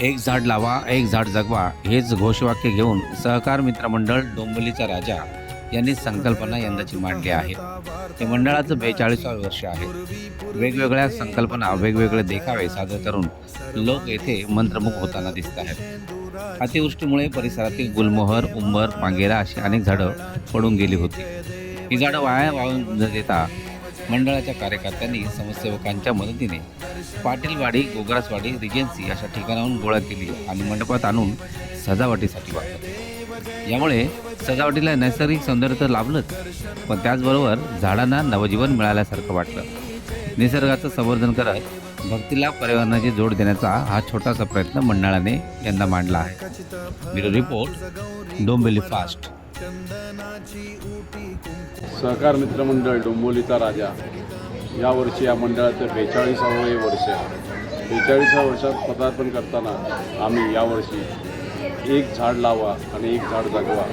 एक झाड लावा एक झाड जगवा हेच घोषवाक्य घेऊन सहकार मित्रमंडळ डोंबिवलीचा राजा यांनी संकल्पना यंदाची मांडली आहे. हे मंडळाचं बेचाळीसावं वर्ष आहे. वेगवेगळ्या संकल्पना वेगवेगळे देखावे सादर करून लोक येथे मंत्रमुख होताना दिसत आहेत. अतिवृष्टीमुळे परिसरातील गुलमोहर उंबर पांगेरा अशी अनेक झाडं पडून गेली होती. ही झाडं वाया वाहून न देता मंडळाच्या कार्यकर्त्यांनी समाजसेवकांच्या मदतीने पाटीलवाडी गोगरासवाडी रिजेन्सी अशा ठिकाणाहून गोळा केली आणि मंडपात आणून सजावटीसाठी वापरली यामुळे सजावटीला नैसर्गिक सौंदर्य तर लाभलंच पण त्याचबरोबर झाडांना नवजीवन मिळाल्यासारखं वाटलं. निसर्गाचं संवर्धन करत भक्तीला पर्यावरणाची जोड देण्याचा हा छोटासा प्रयत्न मंडळाने यंदा मांडला आहे. Bureau report Dombivli fast. सहकार मित्रमंडळ डोंबोलीचा राजा. यावर्षी या मंडळाचं बेचाळीसावं हे वर्ष आहे. बेचाळीसाव्या वर्षात पदार्पण करताना आम्ही यावर्षी एक झाड लावा आणि एक झाड जगवा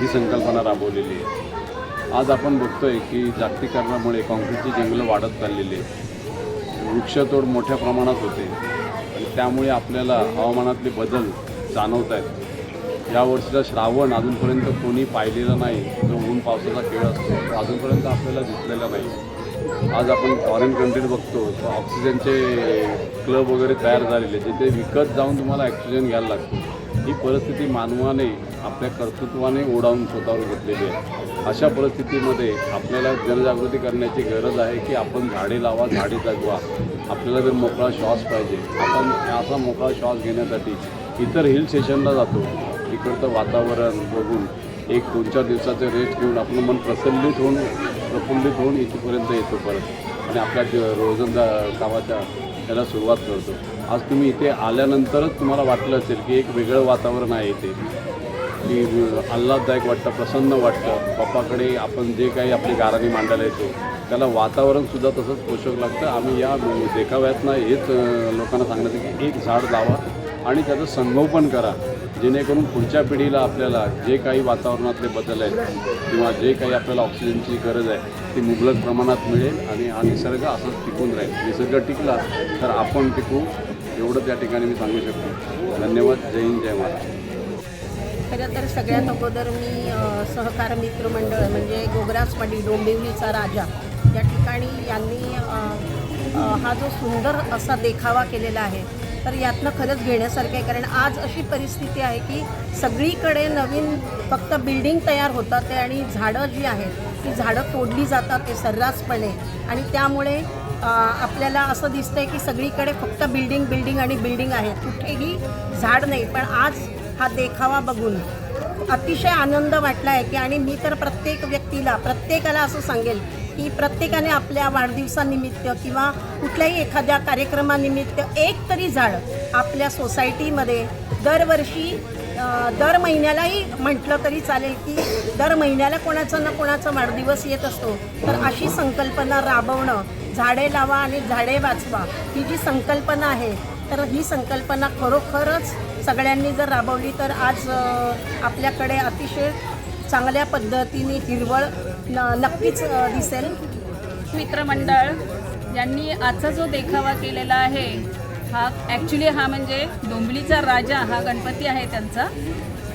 ही संकल्पना राबवलेली आहे. आज आपण बघतोय की जागतिकीकरणामुळे काँक्रीटची जंगलं वाढत चाललेली आहे वृक्षतोड मोठ्या प्रमाणात होते. आणि त्यामुळे आपल्याला हवामानातले बदल जाणवत आहेत यावर्षीचा श्रावण अजूनपर्यंत कोणी पाहिलेला नाही. जो ऊन पावसाचा खेळ असतो तो अजूनपर्यंत आपल्याला दिसलेला नाही. आज आपण फॉरेन कंट्रीत बघतो तर ऑक्सिजनचे क्लब वगैरे तयार झालेले जिथे विकत जाऊन तुम्हाला ऑक्सिजन घ्यायला लागतो. ही परिस्थिती मानवाने आपल्या कर्तृत्वाने ओढावून स्वतःवर घेतलेली आहे. अशा परिस्थितीमध्ये आपल्याला जनजागृती करण्याची गरज आहे की आपण झाडे लावा झाडे जगवा. आपल्याला जर मोकळा श्वास पाहिजे आपण असा मोकळा श्वास घेण्यासाठी इतर हिल स्टेशनला जातो. इकडचं वातावरण बघून एक दोन चार दिवसाचे रेस्ट घेऊन आपलं मन प्रसन्नित होऊन प्रफुल्लित होऊन इथपर्यंत येतो परत. आणि आपल्या रोजंदा कामाच्या त्याला सुरुवात करतो. आज तुम्ही इथे आल्यानंतरच तुम्हाला वाटलं असेल की एक वेगळं वातावरण आहे इथे. की आल्हाददायक वाटतं प्रसन्न वाटतं. बाप्पाकडे आपण जे काही आपली गाराणी मांडायला येतो त्याला वातावरणसुद्धा तसंच पोषक लागतं. आम्ही या देखाव्यातनं हेच लोकांना सांगण्याचं की एक झाड लावा आणि त्याचं संगोपन करा. जेणेकरून पुढच्या पिढीला आपल्याला जे काही वातावरणातले बदल आहेत किंवा जे काही आपल्याला ऑक्सिजनची गरज आहे ती मुबलक प्रमाणात मिळेल आणि हा निसर्ग असंच टिकून राहील. निसर्ग टिकला तर आपण टिकू एवढं त्या ठिकाणी मी सांगू शकतो. धन्यवाद. जय हिंद जय महाराज खरं तर सगळ्यात अगोदर मी सहकार मित्र मंडळ म्हणजे गोगरासवाडी डोंबिवलीचा राजा या ठिकाणी यांनी हा जो सुंदर असा देखावा केलेला आहे तर यातनं खरंच घेण्यासारखं आहे. कारण आज अशी परिस्थिती आहे की सगळीकडे नवीन फक्त बिल्डिंग तयार होतात ते आणि झाडं जी आहेत ती झाडं तोडली जातात ते सर्रासपणे. आणि त्यामुळे आपल्याला असं दिसतंय की सगळीकडे फक्त बिल्डिंग बिल्डिंग आणि बिल्डिंग आहे कुठेही झाड नाही. पण आज हा देखावा बघून अतिशय आनंद वाटला आहे की आणि मी तर प्रत्येक व्यक्तीला प्रत्येकाला असं सांगेल की प्रत्येकाने आपल्या वाढदिवसानिमित्त किंवा कुठल्याही एखाद्या कार्यक्रमानिमित्त एक तरी झाड आपल्या सोसायटीमध्ये दरवर्षी दर महिन्यालाही म्हटलं तरी चालेल की दर महिन्याला कोणाचा ना कोणाचा वाढदिवस येत असतो. तर अशी संकल्पना राबवणं झाडे लावा आणि झाडे वाचवा ही जी संकल्पना आहे तर ही संकल्पना खरोखरच सगळ्यांनी जर राबवली तर आज आपल्याकडे अतिशय चांगल्या पद्धतीने हिरवळ न नक्कीच दिसेल. मित्रमंडळ यांनी आजचा जो देखावा केलेला आहे हा ॲक्च्युली हा म्हणजे डोंबिवलीचा राजा हा गणपती आहे त्यांचा.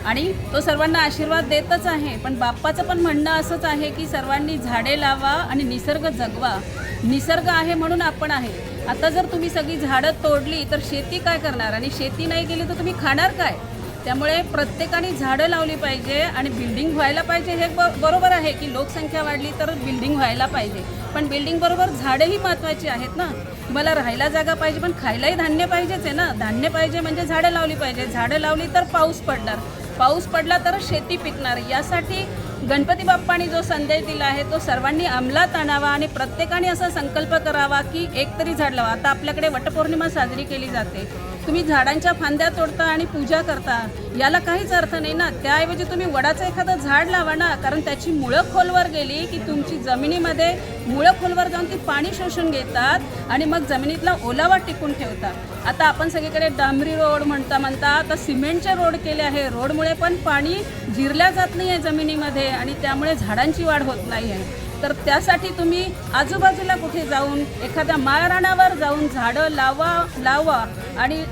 आणि तो सर्वांना आशीर्वाद देतच आहे पण बाप्पाचं पण म्हणणं असंच आहे की सर्वांनी झाडे लावा आणि निसर्ग जगवा. निसर्ग आहे म्हणून आपण आहे. आता जर तुम्ही सगळी झाडं तोडली तर शेती काय करणार? आणि शेती नाही केली तर तुम्ही खाणार काय? त्यामुळे प्रत्येकाने झाडं लावली पाहिजे आणि बिल्डिंग व्हायला पाहिजे हे ब बरोबर आहे की लोकसंख्या वाढली तर बिल्डिंग व्हायला पाहिजे. पण बिल्डिंग बरोबर झाडंही महत्त्वाची आहेत ना. मला राहायला जागा पाहिजे पण खायलाही धान्य पाहिजेच आहे ना. धान्य पाहिजे म्हणजे झाडं लावली पाहिजे. झाडं लावली तर पाऊस पडणार. पाऊस पडला तर शेती पिकणार. यासाठी गणपती बाप्पांनी जो संदेश दिला आहे तो सर्वांनी अंमलात आणावा आणि प्रत्येकाने असा संकल्प करावा की एक तरी झाड लावा. आता आपल्याकडे वटपौर्णिमा साजरी केली जाते. तुम्ही झाडांच्या फांद्या तोडता आणि पूजा करता याला काहीच अर्थ नाही ना. त्याऐवजी तुम्ही वडाचं एखादं झाड लावा ना कारण त्याची मुळं खोलवर गेली की तुमची जमिनीमध्ये मुळं खोलवर जाऊन ती पाणी शोषून घेतात आणि मग जमिनीतला ओलावा टिकून ठेवतात आता आपण सगळीकडे डांबरी रोड म्हणता म्हणता आता सिमेंटचे रोड केले आहे. रोडमुळे पण पाणी जिरल्या जात नाही आहे जमिनीमध्ये आणि त्यामुळे झाडांची वाढ होत नाही आहे तर त्यासाठी तुम्ही आजूबाजूला कुठे जाऊन एखाद्या माळरानावर जाऊन झाडं लावा लावा आणि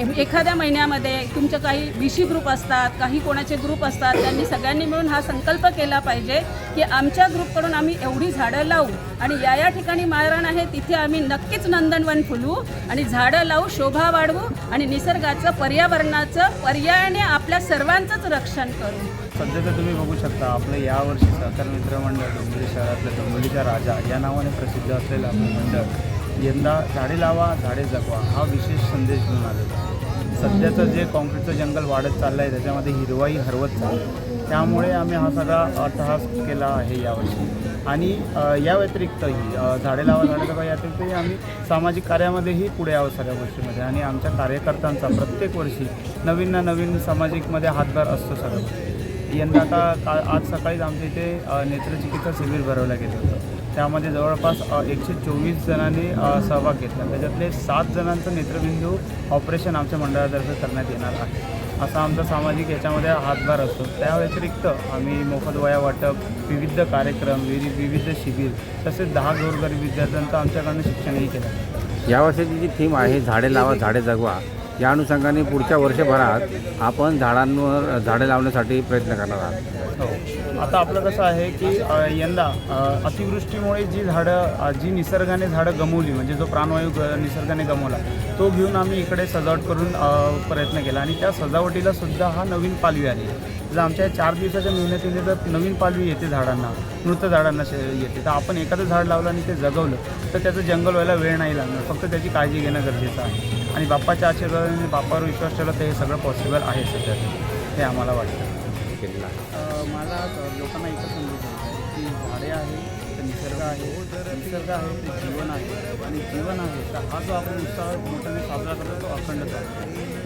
एखाद्या महिन्यामध्ये तुमचे काही विशी ग्रुप असतात काही कोणाचे ग्रुप असतात त्यांनी सगळ्यांनी मिळून हा संकल्प केला पाहिजे की आमच्या ग्रुपकडून आम्ही एवढी झाडं लावू. आणि या या ठिकाणी माळरान आहे तिथे आम्ही नक्कीच नंदनवन फुलवू आणि झाडं लावू शोभा वाढवू आणि निसर्गाचं पर्यावरणाचं पर्यायाने आपल्या सर्वांचंच रक्षण करू. सध्या तर तुम्ही बघू शकता आपलं यावर्षी सहकार मित्र मंडळ म्हणजे डोंबिवली शहरातलं डोंबिवलीचा राजा या नावाने प्रसिद्ध असलेलं आपलं मंडळ यंदा झाडे लावा झाडे जगवा हा विशेष संदेश घेऊन आलेला आहे. सध्याचं जे कॉन्क्रीटचं जंगल वाढत चाललं आहे त्याच्यामध्ये हिरवाई हरवत चालली त्यामुळे आम्ही हा सगळा अट्टहास केला आहे यावर्षी. आणि या व्यतिरिक्तही झाडे लावा झाडे जगवा या व्यतिरिक्तही आम्ही सामाजिक कार्यामध्येही पुढे यावं सगळ्या गोष्टीमध्ये. आणि आमच्या कार्यकर्त्यांचा प्रत्येक वर्षी नवीन ना नवीन सामाजिकमध्ये हातभार असतो सगळं यंदा आता का आज सकाळीच आमच्या इथे नेत्रचिकित्सा शिबिर भरवलं गेलं होतं. त्यामध्ये जवळपास एकशे चोवीस जणांनी सहभाग घेतला. त्याच्यातले सात जणांचं नेत्रबिंदू ऑपरेशन आमच्या मंडळातर्फे करण्यात येणार आहे. असा आमचा सामाजिक याच्यामध्ये हातभार असतो. त्या व्यतिरिक्त आम्ही मोफत वया वाटप विविध कार्यक्रम विविध विविध शिबिर तसेच दहा गोरगरीब विद्यार्थ्यांचं आमच्याकडनं शिक्षणही केलं. आहे. यावर्षीची जी थीम आहे झाडे लावा झाडे जगवा या अनुषंगाने पुढच्या वर्षभरात आपण झाडांवर झाडे लावण्यासाठी प्रयत्न करणार आहात. हो. आता आपलं कसं आहे की यंदा अतिवृष्टीमुळे जी झाडं जी निसर्गाने झाडं गमवली म्हणजे जो प्राणवायू ग निसर्गाने गमवला तो घेऊन आम्ही इकडे सजावट करून प्रयत्न केला. आणि त्या सजावटीला सुद्धा हा नवीन पालवी आली जर आमच्या चार दिवसाच्या मेहनतीने जर नवीन पालवी येते झाडांना मृत झाडांना येते. तर आपण एखादं झाड लावलं आणि ते जगवलं तर त्याचं जंगल व्हायला वेळ नाही लागणार. फक्त त्याची काळजी घेणं गरजेचं आहे. आणि बाप्पाच्या आशीर्वादाने बाप्पावर विश्वास ठेवला तर हे सगळं पॉसिबल आहे सध्या. हे आम्हाला वाटतं. केलेला आहे. अ, मला लोकांना एकच समजून की झाडे आहे तर निसर्ग आहे. निसर्ग आहे ते जीवन आहे. आणि जीवन आहे तर हा जो आपण उत्साह मोठ्याने साजरा करतो तो अखंडच आहे.